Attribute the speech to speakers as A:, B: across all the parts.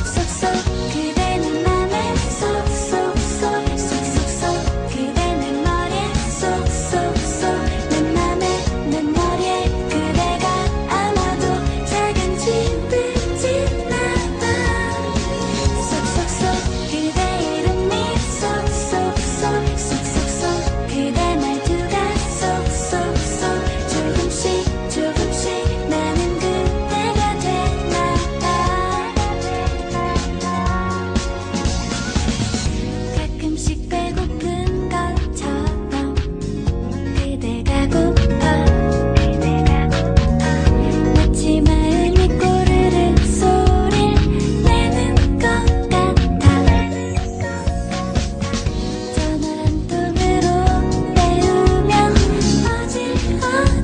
A: so, so.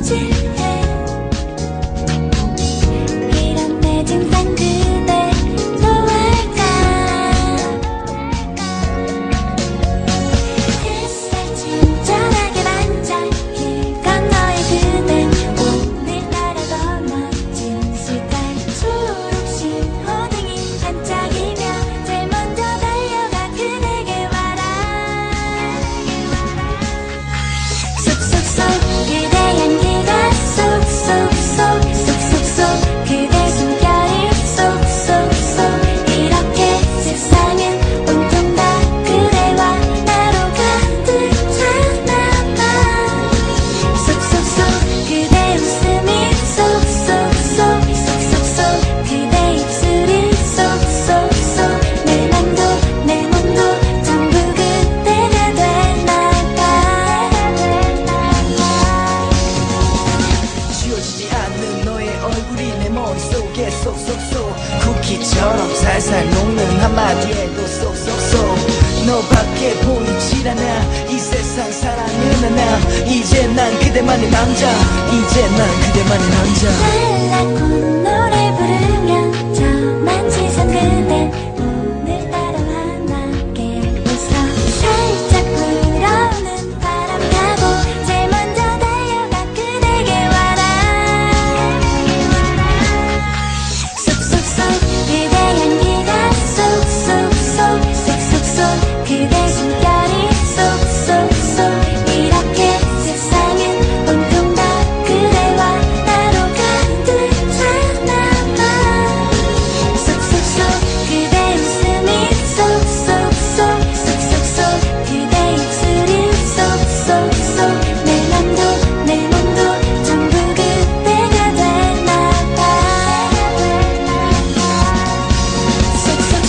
A: 今。 쏙쏙쏙.
B: 쿠키처럼 살살 녹는 한마디에도 쏙쏙쏙. 너밖에 보이질 않아. 이 세상 사랑은 하나. 이제 난 그대만의 남자. 이제 난 그대만의 남자.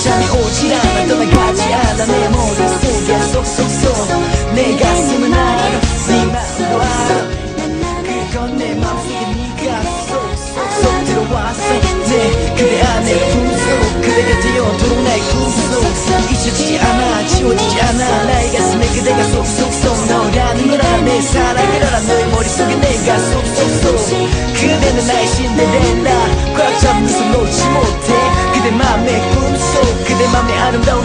A: 시간이
B: 오질 않아 떠나가지 않아 내 머릿속에 쏙쏙쏙. 내 가슴은 알아 네 마음도 알아. 그건 내 마음속에 네가 쏙쏙쏙 들어왔어. 내 그대 안에 품속 그대가 되어도록 나의 꿈속 잊혀지지 않아 지워지지 않아. 나의 가슴에 그대가 쏙쏙쏙. 너라는 걸 알아 내 사랑을 알아 아름다워